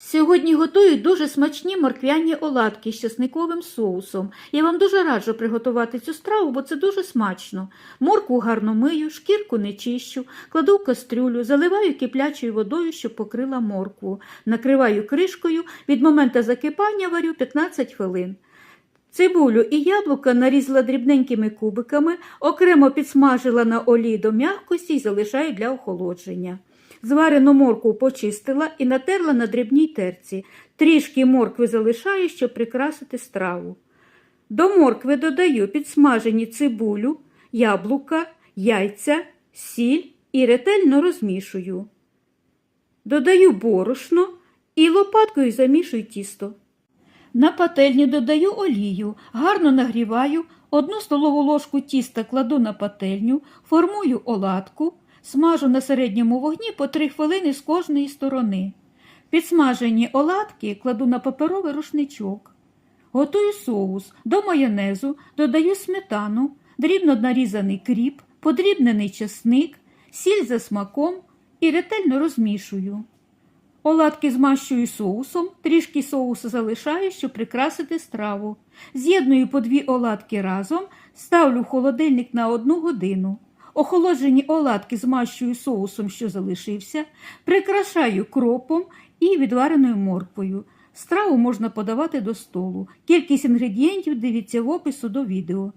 Сьогодні готую дуже смачні морквяні оладки з часниковим соусом. Я вам дуже раджу приготувати цю страву, бо це дуже смачно. Моркву гарно мию, шкірку не чищу, кладу в кастрюлю, заливаю киплячою водою, щоб покрила моркву. Накриваю кришкою, від моменту закипання варю 15 хвилин. Цибулю і яблука нарізала дрібненькими кубиками, окремо підсмажила на олії до м'якості і залишаю для охолодження. Зварену моркву почистила і натерла на дрібній терці. Трішки моркви залишаю, щоб прикрасити страву. До моркви додаю підсмажені цибулю, яблука, яйця, сіль і ретельно розмішую. Додаю борошно і лопаткою замішую тісто. На пательню додаю олію, гарно нагріваю, одну столову ложку тіста кладу на пательню, формую оладку, смажу на середньому вогні по 3 хвилини з кожної сторони. Підсмажені оладки кладу на паперовий рушничок. Готую соус. До майонезу додаю сметану, дрібно нарізаний кріп, подрібнений чесник, сіль за смаком і ретельно розмішую. Оладки змащую соусом, трішки соусу залишаю, щоб прикрасити страву. З'єдную по дві оладки разом, ставлю в холодильник на одну годину. Охолоджені оладки змащую соусом, що залишився, прикрашаю кропом і відвареною морквою. Страву можна подавати до столу. Кількість інгредієнтів дивіться в опису до відео.